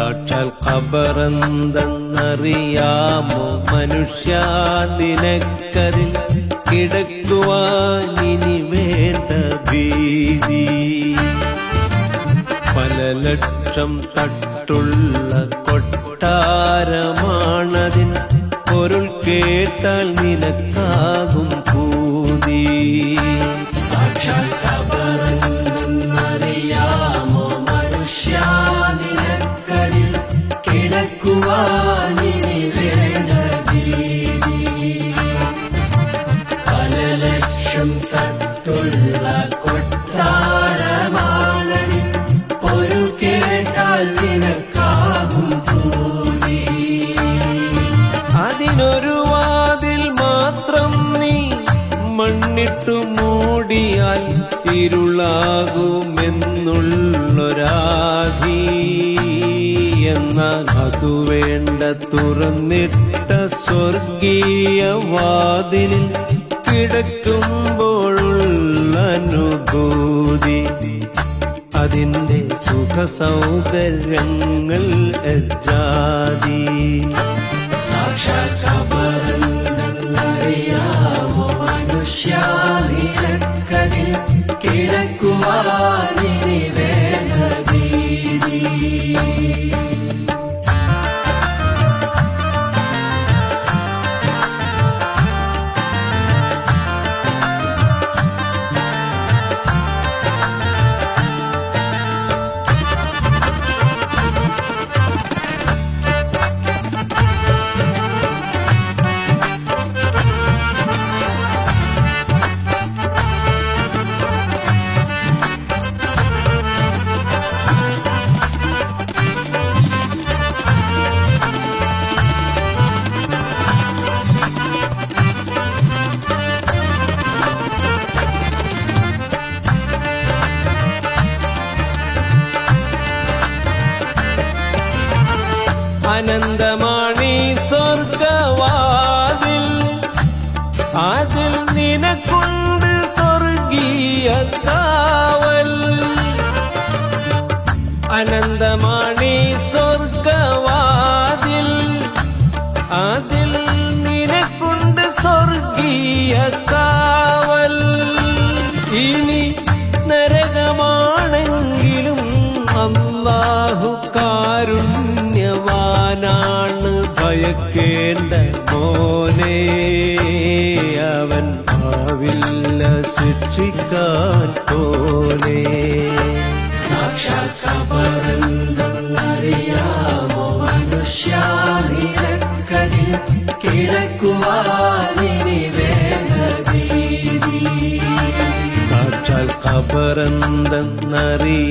സാക്ഷാൽ ഖബറെന്തെന്നറിയാമോ? മനുഷ്യ നിനക്കതിൽ കിടക്കുവാൻ വേണ്ട ഭീതി. പല ലക്ഷം തട്ടുള്ള കൊട്ടാരമാണതിൻ പൊരുൾ കേട്ടാൽ നിനക്കാകും അതിനൊരു വാതിൽ മാത്രം നീ മണ്ണിട്ടു മൂടിയാൽ ഇരുളാകുമെന്നുള്ളൊരാധി. എന്നാൽ അതു വേണ്ട തുറന്നിട്ട സ്വർഗീയ വാതിലിൽ കിടക്കുമ്പോഴുള്ള അനുഭൂതി അതിന്റെ സുഖ സൗകര്യങ്ങൾ നിനക്കതിൽ കിടക്കുവാനിനി വേണ്ട ഭീതി അനന്തമാണി സ്വർഗവാതിൽ അതിൽ നിനക്കൊണ്ട് സ്വർഗീയ കാവൽ. അനന്തമാണി സ്വർഗവാതിൽ അതിൽ നിനക്കുണ്ട് സ്വർഗീയ കാവൽ. ഇനി നരകമാണെങ്കിലും അല്ലാഹു ഭയക്കേണ്ട മോനെ അവൻ ഭാവില്ല ശിക്ഷിക്കാൻ പോലെ സാക്ഷാൽ ഖബറെന്തെന്നറിയാമോ മനുഷ്യ നിനക്കതിൽ കിടക്കുവാനിനി സാക്ഷാൽ ഖബറെന്തെന്നറിയ